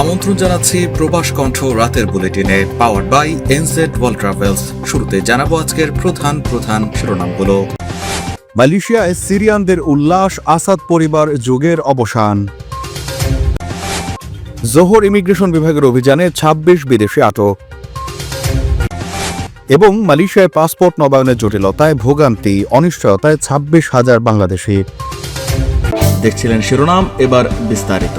আমন্ত্রণ জানাচ্ছি প্রবাস কণ্ঠ রাতের বুলেটিনে power by NZ World Travels শুরুতে জানাব আজকের প্রধান প্রধান শিরোনামগুলো। মালয়েশিয়ায় সিরিয়ানদের উল্লাস আসাদ পরিবার যুগের অবসান। জোহর ইমিগ্রেশন বিভাগের অভিযানে ২৬ বিদেশি আটক। এবং মালয়েশিয়ায় পাসপোর্ট নবায়নের জটিলতায় ভোগান্তি অনিশ্চয়তায় ছাব্বিশ হাজার বাংলাদেশি। দেখছিলেন শিরোনাম এবার বিস্তারিত।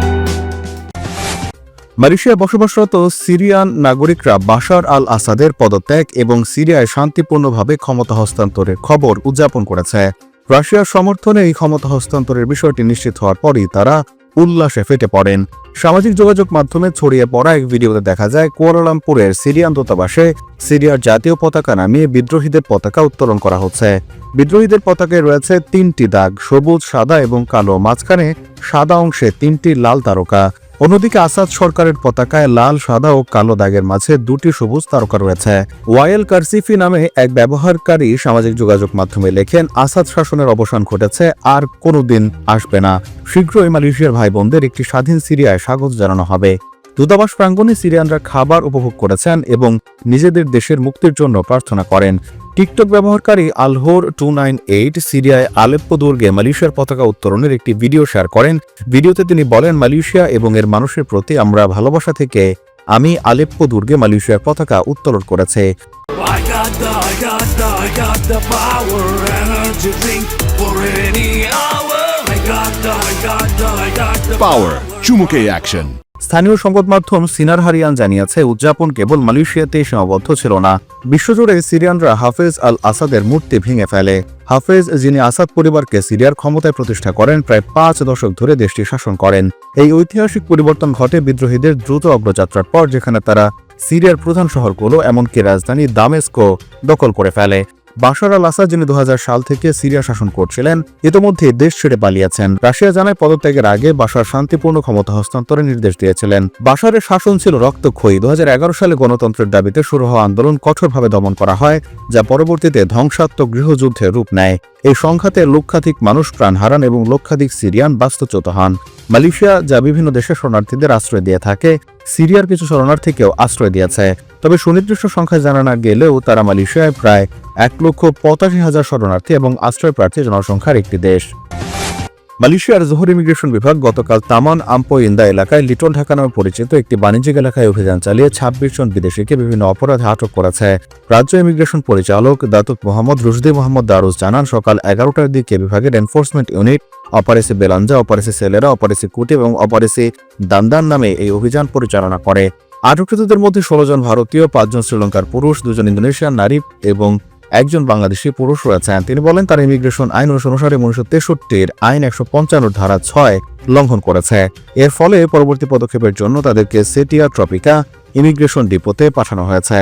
মালয়েশিয়ায় বসবাসরত সিরিয়ান নাগরিকরা বাশার আল আসাদের পদত্যাগ এবং সিরিয়ায় শান্তিপূর্ণভাবে ক্ষমতা হস্তান্তরের খবর উদযাপন করেছে। রাশিয়ার সমর্থনে এই ক্ষমতা হস্তান্তরের বিষয়টি নিশ্চিত হওয়ার পরই তারা উল্লাসে ফেটে পড়েন। সামাজিক যোগাযোগ মাধ্যমে ছড়িয়ে পড়া এক ভিডিওতে দেখা যায়, কুয়ালালামপুরের সিরিয়ান দূতাবাসে সিরিয়ার জাতীয় পতাকা নামিয়ে বিদ্রোহীদের পতাকা উত্তোলন করা হচ্ছে। বিদ্রোহীদের পতাকায় রয়েছে তিনটি দাগ, সবুজ, সাদা এবং কালো, মাঝখানে সাদা অংশে তিনটি লাল তারকা। অন্যদিকে আসাদ সরকারের পতাকায় লাল, সাদা ও কালো দাগের মাঝে দুটি সবুজ তারকা রয়েছে। ওয়াইল কারসিফি নামে এক ব্যবহারকারী সামাজিক যোগাযোগ মাধ্যমে লেখেন, আসাদ শাসনের অবসান ঘটেছে, আর কোনোদিন আসবে না। শীঘ্রই মালয়েশিয়ার ভাই বোনদের একটি স্বাধীন সিরিয়ায় স্বাগত জানানো হবে। দূতাবাস প্রাঙ্গণে সিরিয়ানরা খাবার উপভোগ করেছেন এবং নিজেদের দেশের মুক্তির জন্য প্রার্থনা করেন। টিকটক ব্যবহারকারী আলহোর টু নাইন এইট সিরিয়ায় আলেপ্পো দুর্গে মালয়েশিয়ার পতাকা উত্তোলনের একটি ভিডিও শেয়ার করেন। ভিডিওতে তিনি বলেন মালয়েশিয়া এবং এর মানুষের প্রতি আমরা ভালোবাসা থেকে আমি আলেপ্পো দুর্গে মালয়েশিয়ার পতাকা উত্তোলন করেছে। Power, energy drink স্থানীয় সংবাদ মাধ্যম সিনার হারিয়ান জানিয়েছে, উদযাপন কেবল মালয়েশিয়াতেই সীমাবদ্ধ ছিল না। বিশ্বজুড়ে সিরিয়ানরা হাফেজ আল আসাদের মূর্তি ভেঙে ফেলে। হাফেজ, যিনি আসাদ পরিবারকে সিরিয়ার ক্ষমতায় প্রতিষ্ঠা করেন, প্রায় পাঁচ দশক ধরে দেশটি শাসন করেন। এই ঐতিহাসিক পরিবর্তন ঘটে বিদ্রোহীদের দ্রুত অগ্রযাত্রার পর, যেখানে তারা সিরিয়ার প্রধান শহরগুলো, এমনকি রাজধানী দামেস্কো দখল করে ফেলে। বাশার আল আসাদ, যিনি দু হাজার সাল থেকে সিরিয়া শাসন করছিলেন, ইতোমধ্যে দেশ ছেড়ে পালিয়েছেন। রাশিয়া জানায় পদত্যাগের আগে বাশার শান্তিপূর্ণ ক্ষমতা হস্তান্তরের নির্দেশ দিয়েছিলেন। বাশারের শাসন ছিল রক্তক্ষয়ী। দুহাজার এগারো সালে গণতন্ত্রের দাবিতে শুরু হওয়া আন্দোলন কঠোরভাবে দমন করা হয়, যা পরবর্তীতে ধ্বংসাত্মক গৃহযুদ্ধে রূপ নেয়। এই সংঘাতে লক্ষাধিক মানুষ প্রাণ হারান এবং লক্ষাধিক সিরিয়ান বাস্তুচ্যুত হন। মালয়েশিয়া, যা বিভিন্ন দেশের শরণার্থীদের আশ্রয় দিয়ে থাকে, সিরিয়ার কিছু শরণার্থীকেও আশ্রয় দিয়েছে। তবে সুনির্দিষ্ট সংখ্যা জানা না গেলেও তারা মালয়েশিয়ায় প্রায় এক লক্ষ পঁচাশি হাজার শরণার্থী এবং আশ্রয় প্রার্থী জনসংখ্যার একটি দেশ। মালয়েশিয়ার জোহর ইমিগ্রেশন বিভাগ গতকাল তামান আম্পো ইন্দা এলাকায় লিটল ঢাকা নামে পরিচিত একটি বাণিজ্যিক এলাকায় অভিযান চালিয়ে ছাব্বিশ জন বিদেশিকে বিভিন্ন অপরাধে আটক করেছে। রাজ্য ইমিগ্রেশন পরিচালক Datuk Mohammad Rushdi Mohammad Darus জানান, সকাল এগারোটার দিকে বিভাগের এনফোর্সমেন্ট ইউনিট, অপারেসি বেলাঞ্জা, অপারেসি সেলেরা, অপারেসি কুটি এবং অপারেসি দান্দান নামে এই অভিযান পরিচালনা করে। আটককৃতদের মধ্যে ষোলো জন ভারতীয় পাঁচজন শ্রীলঙ্কার পুরুষ, দুজন ইন্দোনেশিয়ান নারী এবং একজন বাংলাদেশি পুরুষ রয়েছেন তিনি বলেন, তার ইমিগ্রেশন আইন অনুসারে উনিশশো তেষট্টির আইন একশো পঞ্চান্ন ধারা ছয় লঙ্ঘন করেছে। এর ফলে পরবর্তী পদক্ষেপের জন্য তাদেরকে সেটিয়া ট্রপিকা ইমিগ্রেশন ডিপোতে পাঠানো হয়েছে।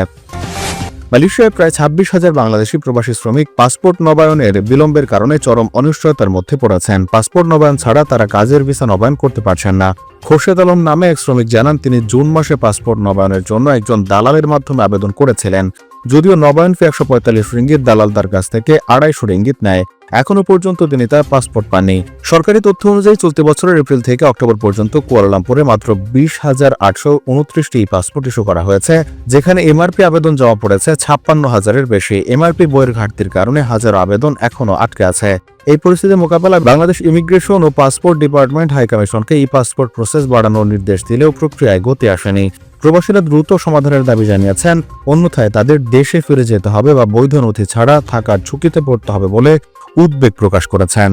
মালয়েশিয়ায় প্রায় ছাব্বিশ হাজার বাংলাদেশি প্রবাসী শ্রমিক পাসপোর্ট নবায়নের বিলম্বের কারণে চরম অনিশ্চয়তার মধ্যে পড়েছেন। পাসপোর্ট নবায়ন ছাড়া তারা কাজের ভিসা নবায়ন করতে পারছেন না। খোরশেদ আলম নামে এক শ্রমিক জানান, তিনি জুন মাসে পাসপোর্ট নবায়নের জন্য একজন দালালের মাধ্যমে আবেদন করেছিলেন। যদিও নবায়ন ফি একশো পঁয়তাল্লিশ রিঙ্গিত দালাল তার কাছ থেকে আড়াইশো রিঙ্গিত নেয়। এখনও পর্যন্ত তিনি তার পাসপোর্ট পাননি। সরকারি তথ্য অনুযায়ী চলতি বছরের এপ্রিল থেকে অক্টোবর পর্যন্ত কুয়ালালামপুরে মাত্র বিশ হাজার আটশো উনত্রিশটি পাসপোর্ট ইস্যু করা হয়েছে, যেখানে এমআরপি আবেদন জমা পড়েছে ছাপ্পান্ন হাজারের বেশি। এমআরপি বইয়ের ঘাটতির কারণে হাজার আবেদন এখনও আটকে আছে। এই পরিস্থিতি মোকাবেলায় বাংলাদেশ ইমিগ্রেশন ও পাসপোর্ট ডিপার্টমেন্ট হাইকমিশনকে ই পাসপোর্ট প্রসেস বাড়ানোর নির্দেশ দিলেও প্রক্রিয়ায় গতি আসেনি। প্রবাসীরা দ্রুত সমাধানের দাবি জানিয়েছেন, অন্যথায় তাদের দেশে ফিরে যেতে হবে বা বৈধ নথি ছাড়া থাকার ঝুঁকিতে পড়তে হবে বলে উদ্বেগ প্রকাশ করেছেন।